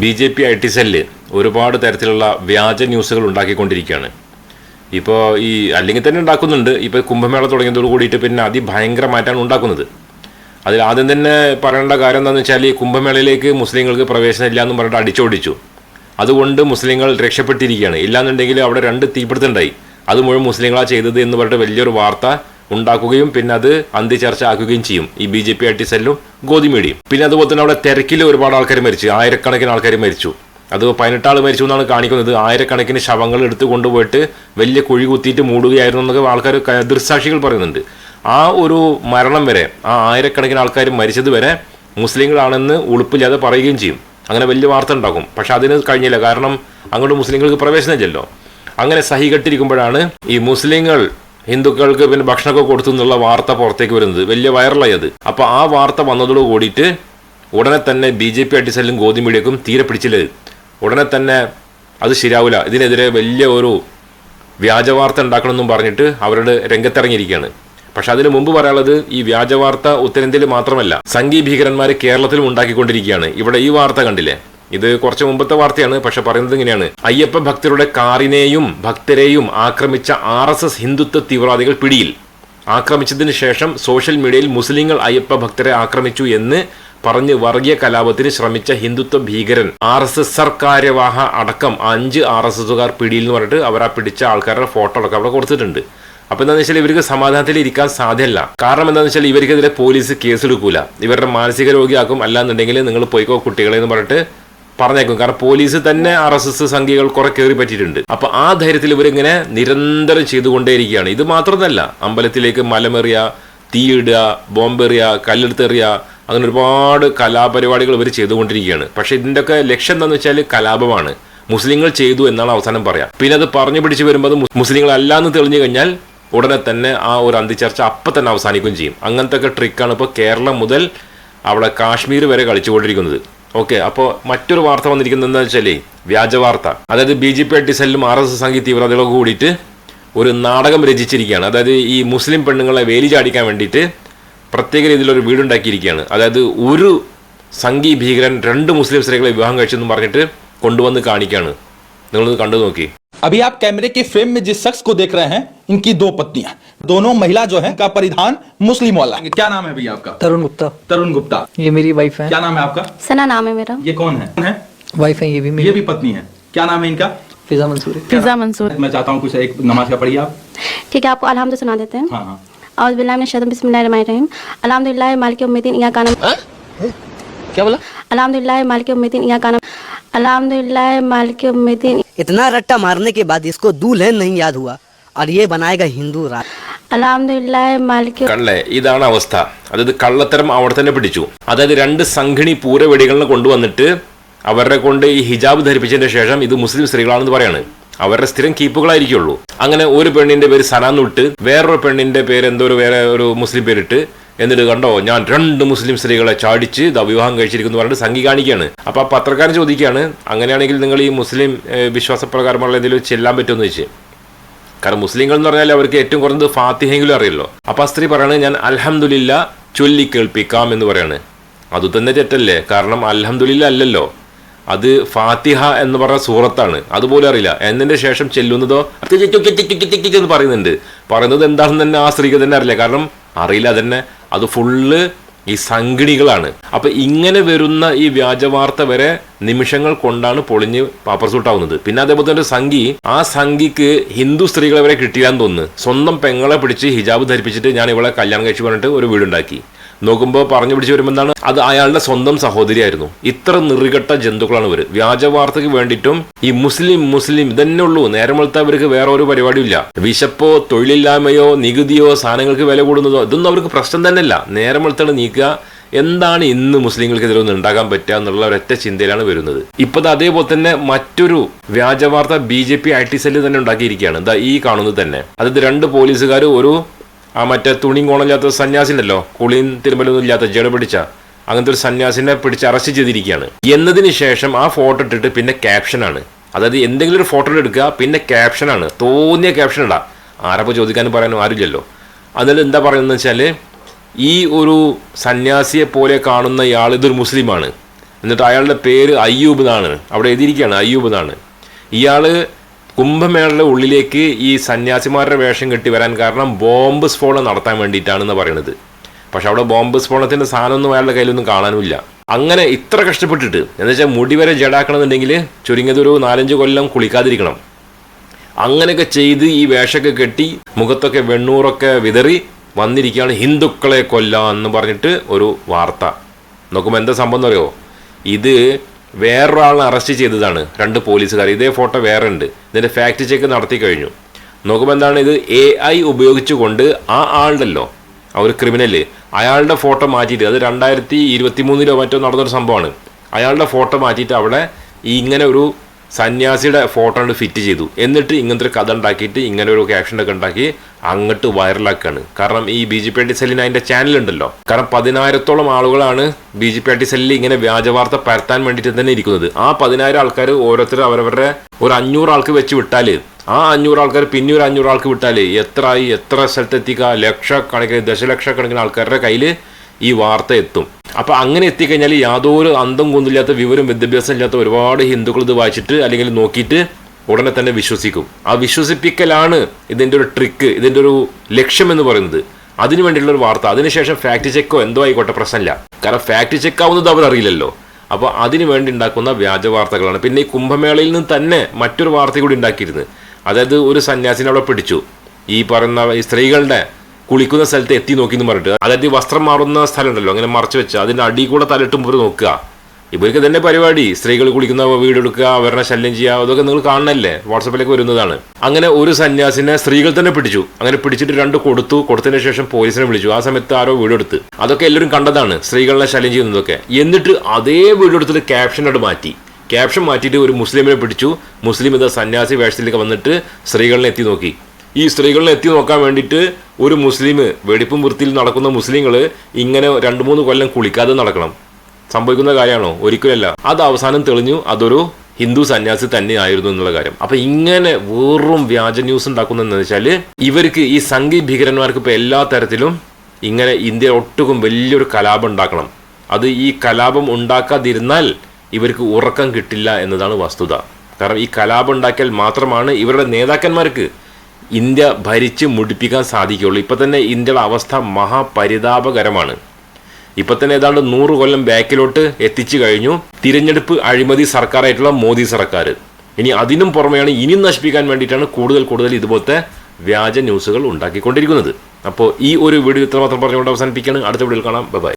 B J P I T cell ഒരുപാട് തരത്തിലുള്ള വ്യാജ ന്യൂസുകൾ ഉണ്ടാക്കിക്കൊണ്ടിരിക്കുകയാണ്. ഇപ്പോൾ ഈ അല്ലെങ്കിൽ തന്നെ ഉണ്ടാക്കുന്നുണ്ട്. ഇപ്പോൾ കുംഭമേള തുടങ്ങിയതോട് കൂടിയിട്ട് പിന്നെ അതിഭയങ്കരമായിട്ടാണ് ഉണ്ടാക്കുന്നത്. അതിൽ ആദ്യം തന്നെ പറയേണ്ട കാര്യം എന്താണെന്ന് വെച്ചാൽ ഈ കുംഭമേളയിലേക്ക് മുസ്ലിങ്ങൾക്ക് പ്രവേശനം ഇല്ല എന്ന് പറഞ്ഞിട്ട് അടിച്ചോടിച്ചു. അതുകൊണ്ട് മുസ്ലിങ്ങൾ രക്ഷപ്പെട്ടിരിക്കുകയാണ്. ഇല്ലാന്നുണ്ടെങ്കിൽ അവിടെ രണ്ട് തീപിടുത്തുണ്ടായി അത് മുഴുവൻ മുസ്ലിങ്ങളാണ് ചെയ്തത് എന്ന് പറഞ്ഞിട്ട് വലിയൊരു വാർത്ത ഉണ്ടാക്കുകയും പിന്നെ അത് അന്ത്യചർച്ച ആക്കുകയും ചെയ്യും. ഈ B J P I T സെല്ലും ഗോതിമേടിയും പിന്നെ അതുപോലെ തന്നെ അവിടെ തിരക്കിൽ ഒരുപാട് ആൾക്കാർ മരിച്ചു. ആയിരക്കണക്കിന് ആൾക്കാർ മരിച്ചു. അത് പതിനെട്ടാൾ മരിച്ചു എന്നാണ് കാണിക്കുന്നത്. ആയിരക്കണക്കിന് ശവങ്ങൾ എടുത്തു കൊണ്ടുപോയിട്ട് വലിയ കുഴി കുത്തിയിട്ട് മൂടുകയായിരുന്നു എന്നൊക്കെ ആൾക്കാർ ദൃസാക്ഷികൾ പറയുന്നുണ്ട്. ആ ഒരു മരണം വരെ ആ ആയിരക്കണക്കിന് ആൾക്കാർ മരിച്ചത് വരെ മുസ്ലിങ്ങളാണെന്ന് ഉളുപ്പില്ലാതെ പറയുകയും ചെയ്യും. അങ്ങനെ വലിയ വാർത്ത ഉണ്ടാക്കും പക്ഷെ അതിന് കഴിഞ്ഞില്ല. കാരണം അങ്ങോട്ട് മുസ്ലിങ്ങൾക്ക് പ്രവേശനമില്ലല്ലോ. അങ്ങനെ സഹികെട്ടിരിക്കുമ്പോഴാണ് ഈ മുസ്ലിങ്ങൾ ഹിന്ദുക്കൾക്ക് പിന്നെ ഭക്ഷണമൊക്കെ കൊടുത്തു എന്നുള്ള വാർത്ത പുറത്തേക്ക് വരുന്നത് വലിയ വൈറലായി അത്. അപ്പൊ ആ വാർത്ത വന്നതോട് കൂടിയിട്ട് ഉടനെ തന്നെ ബി ജെ പി അടിസലും ഗോതി മീഡിയക്കും തീരെ പിടിച്ചില്ലത് ഉടനെ തന്നെ അത് ശരിയാവില്ല ഇതിനെതിരെ വലിയ ഒരു വ്യാജ വാർത്ത ഉണ്ടാക്കണമെന്നും പറഞ്ഞിട്ട് അവരുടെ രംഗത്തിറങ്ങിയിരിക്കുകയാണ്. പക്ഷെ അതിനു മുമ്പ് പറയാനുള്ളത് ഈ വ്യാജ വാർത്ത ഉത്തരേന്ത്യയിൽ മാത്രമല്ല സംഘീ ഭീകരന്മാർ കേരളത്തിലും ഉണ്ടാക്കിക്കൊണ്ടിരിക്കുകയാണ്. ഇവിടെ ഈ വാർത്ത കണ്ടില്ലേ? ഇത് കുറച്ച് മുമ്പത്തെ വാർത്തയാണ് പക്ഷെ പറയുന്നത് ഇങ്ങനെയാണ്. അയ്യപ്പ ഭക്തരുടെ കാറിനെയും ഭക്തരെയും ആക്രമിച്ച ആർ എസ് എസ് ഹിന്ദുത്വ തീവ്രവാദികൾ പിടിയിൽ. ആക്രമിച്ചതിന് ശേഷം സോഷ്യൽ മീഡിയയിൽ മുസ്ലിങ്ങൾ അയ്യപ്പ ഭക്തരെ ആക്രമിച്ചു എന്ന് പറഞ്ഞ് വർഗീയ കലാപത്തിന് ശ്രമിച്ച ഹിന്ദുത്വ ഭീകരൻ ആർ എസ് എസ് സർക്കാര്യവാഹ അടക്കം അഞ്ച് ആർ എസ് എസുകാർ പിടിയിൽ എന്ന് പറഞ്ഞിട്ട് അവർ ആ പിടിച്ച ആൾക്കാരുടെ ഫോട്ടോ അടക്കം അവിടെ കൊടുത്തിട്ടുണ്ട്. അപ്പൊ എന്താണെന്ന് വെച്ചാൽ ഇവർക്ക് സമാധാനത്തിൽ ഇരിക്കാൻ സാധ്യമല്ല. കാരണം എന്താണെന്ന് വെച്ചാൽ ഇവർക്കെതിരെ പോലീസ് കേസെടുക്കൂല. ഇവരുടെ മാനസിക രോഗിയാക്കും. അല്ലാന്നുണ്ടെങ്കിൽ നിങ്ങൾ പോയിക്കോ കുട്ടികളെ എന്ന് പറഞ്ഞിട്ട് പറഞ്ഞേക്കും. കാരണം പോലീസ് തന്നെ ആർ എസ് എസ് സംഖ്യകൾ കുറെ കയറി പറ്റിയിട്ടുണ്ട്. അപ്പൊ ആ ധൈര്യത്തിൽ ഇവരിങ്ങനെ നിരന്തരം ചെയ്തുകൊണ്ടേയിരിക്കുകയാണ്. ഇത് മാത്രമല്ല അമ്പലത്തിലേക്ക് മലമെറിയ തീയിടുക ബോംബെറിയ കല്ലെടുത്തെറിയ അങ്ങനെ ഒരുപാട് കലാപരിപാടികൾ ഇവർ ചെയ്തുകൊണ്ടിരിക്കുകയാണ്. പക്ഷെ ഇതിന്റെ ഒക്കെ ലക്ഷ്യം എന്താണെന്ന് വെച്ചാൽ കലാപമാണ്. മുസ്ലിങ്ങൾ ചെയ്തു എന്നാണ് അവസാനം പറയാം. പിന്നെ അത് പറഞ്ഞു പിടിച്ചു വരുമ്പോൾ അത് അല്ലാന്ന് തെളിഞ്ഞു കഴിഞ്ഞാൽ ഉടനെ തന്നെ ആ ഒരു അന്തിച്ചർച്ച അപ്പം തന്നെ അവസാനിക്കുകയും ചെയ്യും. അങ്ങനത്തെ ഒക്കെ ട്രിക്കാണ് ഇപ്പോൾ കേരളം മുതൽ അവിടെ കാശ്മീർ വരെ കളിച്ചുകൊണ്ടിരിക്കുന്നത്. ഓക്കെ അപ്പോൾ മറ്റൊരു വാർത്ത വന്നിരിക്കുന്നത് എന്താ വെച്ചാലേ വ്യാജ വാർത്ത. അതായത് B J P I T സെല്ലും ആർ എസ് എസ് സംഘി തീവ്രതകളൊക്കെ കൂടിയിട്ട് ഒരു നാടകം രചിച്ചിരിക്കുകയാണ്. അതായത് ഈ മുസ്ലിം പെണ്ണുങ്ങളെ വേലി ചാടിക്കാൻ വേണ്ടിയിട്ട് പ്രത്യേക രീതിയിലൊരു വീടുണ്ടാക്കിയിരിക്കുകയാണ്. അതായത് ഒരു സംഘി ഭീകരൻ രണ്ട് മുസ്ലിം സ്ത്രീകളെ വിവാഹം കഴിച്ചെന്ന് പറഞ്ഞിട്ട് കൊണ്ടുവന്ന് കാണിക്കുകയാണ്. നിങ്ങളൊന്ന് കണ്ടു നോക്കി. अभी आप कैमरे के फ्रेम में जिस शख्स को देख रहे हैं इनकी दो पत्नियाँ। दोनों महिला जो है का परिधान मुस्लिम वाला क्या नाम है भैया आपका? तरुण गुप्ता। तरुण गुप्ता। ये मेरी वाइफ है। क्या नाम है आपका? सना नाम है मेरा। ये कौन है? है? वाइफ है ये भी ये भी पत्नी है। क्या नाम है इनका? फिजा मंसूरी फिजा मंसूर। मैं चाहता हूँ कुछ एक नमाज़ का पढ़िए आप। ठीक है आपको अलहमद सुना देते हैं। हाँ हाँ। और बिस्मिल्लाहिर्रहमानिर्रहीम। अल्हम्दुलिल्लाह मालिक यौमिद्दीन इया का नाम क्या बोला? अल्हम्दुलिल्लाह मालिक यौमिद्दीन इया का नाम अल्हम्दुलिल्लाह मालिक यौमिद्दीन इतना रट्टा मारने के बाद इसको दुल्हन नहीं याद हुआ और ये बनाएगा हिंदू राज अल्हम्दुलिल्लाह मालिक കണ്ടല്ലേ ഇതാണ് അവസ്ഥ അതായത് കള്ളത്തരം അവിടെ തന്നെ പിടിച്ചു അതായത് രണ്ട് സംഘിണി പൂരവെടികളിനെ കൊണ്ടുവന്നിട്ട് അവരുടെ കൊണ്ട് ഈ ഹിജാബ് ധരിപ്പിച്ചതിന് ശേഷം ഇത് മുസ്ലിം സ്ത്രീകളാണെന്ന് പറയാണ് അവരുടെ സ്ഥിരം കീപ്പുകളായിരിക്കുള്ളൂ അങ്ങനെ ഒരു പെണ്ണിന്റെ പേര് സനാന്ന് വിട്ട് വേറൊരു പെണ്ണിന്റെ പേര് എന്തോ ഒരു വേറെ ഒരു മുസ്ലിം പേരിട്ട് എന്നിട്ട് കണ്ടോ ഞാൻ രണ്ട് മുസ്ലിം സ്ത്രീകളെ ചാടിച്ച് ദാ വിവാഹം കഴിച്ചിരിക്കുന്നു പറഞ്ഞിട്ട് സംഘി കാണിക്കുകയാണ്. അപ്പോൾ ആ പത്രക്കാരൻ ചോദിക്കുകയാണ് അങ്ങനെയാണെങ്കിൽ നിങ്ങൾ ഈ മുസ്ലിം വിശ്വാസപ്രകാരമുള്ള എന്തെങ്കിലും ചെല്ലാൻ പറ്റുമെന്ന് വെച്ച് കാരണം മുസ്ലിങ്ങൾ എന്ന് പറഞ്ഞാൽ അവർക്ക് ഏറ്റവും കുറഞ്ഞത് ഫാത്തിഹെങ്കിലും അറിയല്ലോ. അപ്പോൾ ആ സ്ത്രീ പറയാണ് ഞാൻ അലഹമുല്ല ചൊല്ലി കേൾപ്പിക്കാം എന്ന് പറയാണ്. അത് തന്നെ തെറ്റല്ലേ? കാരണം അൽഹംദുലില്ല അല്ലല്ലോ. അത് ഫാത്തിഹ എന്ന് പറഞ്ഞ സൂറത്താണ്. അതുപോലെ അറിയില്ല. എന്നതിന്റെ ശേഷം ചെല്ലുന്നതോ എന്ന് പറയുന്നുണ്ട്. പറയുന്നത് എന്താണെന്ന് തന്നെ ആ സ്ത്രീക്ക് തന്നെ അറിയില്ല. കാരണം അറിയില്ല തന്നെ അത് ഫുള്ള് ഈ സംഘിണികളാണ് അപ്പൊ ഇങ്ങനെ വരുന്ന ഈ വ്യാജവാർത്ത വരെ നിമിഷങ്ങൾ കൊണ്ടാണ് പൊളിഞ്ഞ് പാപ്പർ സൂട്ടാവുന്നത് പിന്നെ അതേപോലെ തന്നെ സംഘി ആ സംഘിക്ക് ഹിന്ദു സ്ത്രീകളെ വരെ കിട്ടിയില്ലാന്ന് തോന്നുന്നു. സ്വന്തം പെങ്ങളെ പിടിച്ച് ഹിജാബ് ധരിപ്പിച്ചിട്ട് ഞാൻ ഇവളെ കല്യാണം കഴിച്ചു പറഞ്ഞിട്ട് ഒരു വീടുണ്ടാക്കി. നോക്കുമ്പോൾ പറഞ്ഞു പിടിച്ച് വരുമ്പോൾ എന്താണ്? അത് അയാളുടെ സ്വന്തം സഹോദരിയായിരുന്നു. ഇത്ര നിറികെട്ട ജന്തുക്കളാണ് ഇവർ വ്യാജ വാർത്തയ്ക്ക് വേണ്ടിയിട്ടും ഈ മുസ്ലിം മുസ്ലിം ഇതന്നെ ഉള്ളൂ. നേരം വെളുത്ത അവർക്ക് വേറെ ഒരു പരിപാടിയില്ല വിശപ്പോ തൊഴിലില്ലായ്മയോ നികുതിയോ സാധനങ്ങൾക്ക് വില കൂടുന്നതോ ഇതൊന്നും അവർക്ക് പ്രശ്നം തന്നെയല്ല. നേരം വെളുത്താണ് നീക്കുക. എന്താണ് ഇന്ന് മുസ്ലിങ്ങൾക്കെതിരെ ഒന്ന് ഉണ്ടാക്കാൻ പറ്റുക എന്നുള്ള ഒരൊറ്റ ചിന്തയിലാണ് വരുന്നത്. ഇപ്പൊ ദാ അതേപോലെ തന്നെ മറ്റൊരു വ്യാജ വാർത്ത B J P I T cell തന്നെ ഉണ്ടാക്കിയിരിക്കുകയാണ്. ഈ കാണുന്നത് തന്നെ. അതായത് രണ്ട് പോലീസുകാർ ഒരു ആ മറ്റേ തുണിയും കോണമില്ലാത്ത സന്യാസിണ്ടല്ലോ കുളിയും തിരുമ്പലൊന്നും ഇല്ലാത്ത ജട പിടിച്ച. അങ്ങനത്തെ ഒരു സന്യാസിനെ പിടിച്ച് അറസ്റ്റ് ചെയ്തിരിക്കുകയാണ്. എന്നതിന് ശേഷം ആ ഫോട്ടോ ഇട്ടിട്ട് പിന്നെ ക്യാപ്ഷനാണ് അതായത് എന്തെങ്കിലും ഒരു ഫോട്ടോ എടുക്കുക പിന്നെ ക്യാപ്ഷനാണ് തോന്നിയ ക്യാപ്ഷൻ ഇടാം. ആരപ്പോൾ ചോദിക്കാനും പറയാനും ആരുമില്ലല്ലോ. അതിൽ എന്താ പറയുന്നത് വെച്ചാൽ ഈ ഒരു സന്യാസിയെ പോലെ കാണുന്ന ഇയാൾ ഇതൊരു മുസ്ലിമാണ്. എന്നിട്ട് അയാളുടെ പേര് അയ്യൂബ് എന്നാണ്. അവിടെ എഴുതിയിരിക്കുകയാണ് അയ്യൂബ് എന്നാണ്. ഇയാൾ കുംഭമേളയുടെ ഉള്ളിലേക്ക് ഈ സന്യാസിമാരുടെ വേഷം കെട്ടി വരാൻ കാരണം ബോംബ് സ്ഫോടനം നടത്താൻ വേണ്ടിയിട്ടാണെന്ന് പറയുന്നത്. പക്ഷെ അവിടെ ബോംബ് സ്ഫോടനത്തിന്റെ സാധനമൊന്നും അയാളുടെ കയ്യിലൊന്നും കാണാനുമില്ല. അങ്ങനെ ഇത്ര കഷ്ടപ്പെട്ടിട്ട് എന്നുവെച്ചാൽ മുടി വരെ ജടാക്കണമെന്നുണ്ടെങ്കിൽ ചുരുങ്ങിയത് ഒരു നാലഞ്ച് കൊല്ലം കുളിക്കാതിരിക്കണം. അങ്ങനെയൊക്കെ ചെയ്ത് ഈ വേഷമൊക്കെ കെട്ടി മുഖത്തൊക്കെ വെണ്ണൂറൊക്കെ വിതറി വന്നിരിക്കുകയാണ് ഹിന്ദുക്കളെ കൊല്ലാം എന്ന് പറഞ്ഞിട്ട് ഒരു വാർത്ത. നോക്കുമ്പോൾ എന്താ സംഭവം എന്ന് പറയുമോ ഇത് വേറൊരാളിനെ അറസ്റ്റ് ചെയ്തതാണ്. രണ്ട് പോലീസുകാർ ഇതേ ഫോട്ടോ വേറെ ഉണ്ട് ഇതിന്റെ ഫാക്ട് ചെക്ക് നടത്തി കഴിഞ്ഞു. നോക്കുമ്പോൾ എന്താണ് ഇത്? എ ഐ ഉപയോഗിച്ചുകൊണ്ട് ആ ആളുണ്ടല്ലോ. ആ ഒരു ക്രിമിനൽ അയാളുടെ ഫോട്ടോ മാറ്റിയിട്ട് അത് രണ്ടായിരത്തി ഇരുപത്തി മൂന്നിലോ മറ്റോ നടന്നൊരു സംഭവമാണ്. അയാളുടെ ഫോട്ടോ മാറ്റിയിട്ട് അവിടെ ഈ ഇങ്ങനെ ഒരു സന്യാസിയുടെ ഫോട്ടോ ഉണ്ട് ഫിറ്റ് ചെയ്തു. എന്നിട്ട് ഇങ്ങനത്തെ ഒരു കഥ ഉണ്ടാക്കിയിട്ട് ഇങ്ങനെ ഒരു ക്യാപ്ഷൻ ഒക്കെ ഉണ്ടാക്കി അങ്ങോട്ട് വൈറലാക്കുകയാണ് കാരണം ഈ ബി ജെ പി ടി സെല്ലിന് അതിന്റെ ചാനൽ ഉണ്ടല്ലോ. കാരണം പതിനായിരത്തോളം ആളുകളാണ് ബി ജെ പി ടി സെല്ലിൽ ഇങ്ങനെ വ്യാജവാർത്ത പരത്താൻ വേണ്ടിയിട്ട് തന്നെ ഇരിക്കുന്നത്. ആ പതിനായിരം ആൾക്കാർ ഓരോരുത്തർ അവരവരുടെ ഒരു അഞ്ഞൂറ് ആൾക്ക് വെച്ച് വിട്ടാൽ ആ അഞ്ഞൂറ് ആൾക്കാർ പിന്നെ ഒരു അഞ്ഞൂറ് ആൾക്ക് എത്ര ആയി എത്ര സ്ഥലത്തെത്തിക്കുക ലക്ഷക്കണക്കിന് ദശലക്ഷക്കണക്കിന് ആൾക്കാരുടെ കയ്യിൽ ഈ വാർത്ത എത്തും. അപ്പൊ അങ്ങനെ എത്തിക്കഴിഞ്ഞാൽ യാതൊരു അന്തം കൊന്നില്ലാത്ത വിവരം വിദ്യാഭ്യാസം ഇല്ലാത്ത ഒരുപാട് ഹിന്ദുക്കൾ ഇത് വായിച്ചിട്ട് അല്ലെങ്കിൽ നോക്കിയിട്ട് ഉടനെ തന്നെ വിശ്വസിക്കും. ആ വിശ്വസിപ്പിക്കലാണ് ഇതിന്റെ ഒരു ട്രിക്ക് ഇതിന്റെ ഒരു ലക്ഷ്യം എന്ന് പറയുന്നത്. അതിനു വേണ്ടിയിട്ടുള്ള ഒരു വാർത്ത. അതിനുശേഷം ഫാക്ട് ചെക്കോ എന്തോ ആയിക്കോട്ടെ പ്രശ്നമില്ല. കാരണം ഫാക്ട് ചെക്ക് ആവുന്നത് അവർ അറിയില്ലല്ലോ. അപ്പോൾ അതിനു വേണ്ടി ഉണ്ടാക്കുന്ന വ്യാജ വാർത്തകളാണ്. പിന്നെ ഈ കുംഭമേളയിൽ നിന്ന് തന്നെ മറ്റൊരു വാർത്ത കൂടി ഉണ്ടാക്കിയിരുന്നു. അതായത് ഒരു സന്യാസിനെ അവിടെ പിടിച്ചു. ഈ പറയുന്ന ഈ സ്ത്രീകളുടെ കുളിക്കുന്ന സ്ഥലത്ത് എത്തി നോക്കി എന്ന് പറഞ്ഞിട്ട്. അതായത് വസ്ത്രം മാറുന്ന സ്ഥലം ഉണ്ടല്ലോ അങ്ങനെ മറച്ചു വെച്ച് അതിന്റെ അടി കൂടെ തലയിട്ടും ഇവർ നോക്കുക. ഇവർക്ക് തന്നെ പരിപാടി സ്ത്രീകൾ കുളിക്കുന്ന വീട് എടുക്കുക അവരുടെ ശല്യം ചെയ്യുക അതൊക്കെ നിങ്ങൾ കാണണല്ലേ? വാട്സപ്പിലേക്ക് വരുന്നതാണ്. അങ്ങനെ ഒരു സന്യാസിനെ സ്ത്രീകൾ തന്നെ പിടിച്ചു. അങ്ങനെ പിടിച്ചിട്ട് രണ്ട് കൊടുത്തു. കൊടുത്തതിന് ശേഷം പോലീസിനെ വിളിച്ചു. ആ സമയത്ത് ആരോ വീടെടുത്ത് അതൊക്കെ എല്ലാവരും കണ്ടതാണ് സ്ത്രീകളെ ശല്യം ചെയ്യുന്നതൊക്കെ. എന്നിട്ട് അതേ വീടെടുത്തിട്ട് ക്യാപ്ഷനോട് മാറ്റി. ക്യാപ്ഷൻ മാറ്റിയിട്ട് ഒരു മുസ്ലിമിനെ പിടിച്ചു. മുസ്ലിം ഇത് സന്യാസി വേഷത്തിലേക്ക് വന്നിട്ട് സ്ത്രീകളിനെ എത്തി നോക്കി. ഈ സ്ത്രീകളിനെ എത്തി നോക്കാൻ വേണ്ടിയിട്ട് ഒരു മുസ്ലിം വെടിപ്പും വൃത്തിയിൽ നടക്കുന്ന മുസ്ലിങ്ങൾ ഇങ്ങനെ രണ്ട് മൂന്ന് കൊല്ലം കുളിക്കാതെ നടക്കണം. സംഭവിക്കുന്ന കാര്യമാണോ? ഒരിക്കലല്ല. അത് അവസാനം തെളിഞ്ഞു. അതൊരു ഹിന്ദു സന്യാസി തന്നെയായിരുന്നു എന്നുള്ള കാര്യം. അപ്പൊ ഇങ്ങനെ വെറും വ്യാജ ന്യൂസ് ഉണ്ടാക്കുന്നതെന്ന് വെച്ചാൽ ഇവർക്ക് ഈ സംഘി ഭീകരന്മാർക്ക് ഇപ്പൊ എല്ലാ തരത്തിലും ഇങ്ങനെ ഇന്ത്യ ഒട്ടുക്കും വലിയൊരു കലാപം ഉണ്ടാക്കണം. അത് ഈ കലാപം ഉണ്ടാക്കാതിരുന്നാൽ ഇവർക്ക് ഉറക്കം കിട്ടില്ല എന്നതാണ് വസ്തുത. കാരണം ഈ കലാപം ഉണ്ടാക്കിയാൽ മാത്രമാണ് ഇവരുടെ നേതാക്കന്മാർക്ക് ഇന്ത്യ ഭരിച്ച് മുടിപ്പിക്കാൻ സാധിക്കുകയുള്ളൂ. ഇപ്പം തന്നെ ഇന്ത്യയുടെ അവസ്ഥ മഹാപരിതാപകരമാണ്. ഇപ്പം തന്നെ ഏതാണ്ട് നൂറ് കൊല്ലം ബാക്കിലോട്ട് എത്തിച്ചു കഴിഞ്ഞു. തിരഞ്ഞെടുപ്പ് അഴിമതി സർക്കാരായിട്ടുള്ള മോദി സർക്കാർ. ഇനി അതിനും പുറമെയാണ് ഇനിയും നശിപ്പിക്കാൻ വേണ്ടിയിട്ടാണ് കൂടുതൽ കൂടുതൽ ഇതുപോലത്തെ വ്യാജ ന്യൂസുകൾ ഉണ്ടാക്കിക്കൊണ്ടിരിക്കുന്നത്. അപ്പോൾ ഈ ഒരു വീഡിയോ ഇത്രമാത്രം പറഞ്ഞുകൊണ്ട് അവസാനിപ്പിക്കുകയാണ്. അടുത്ത വീഡിയോയിൽ കാണാം. ബൈ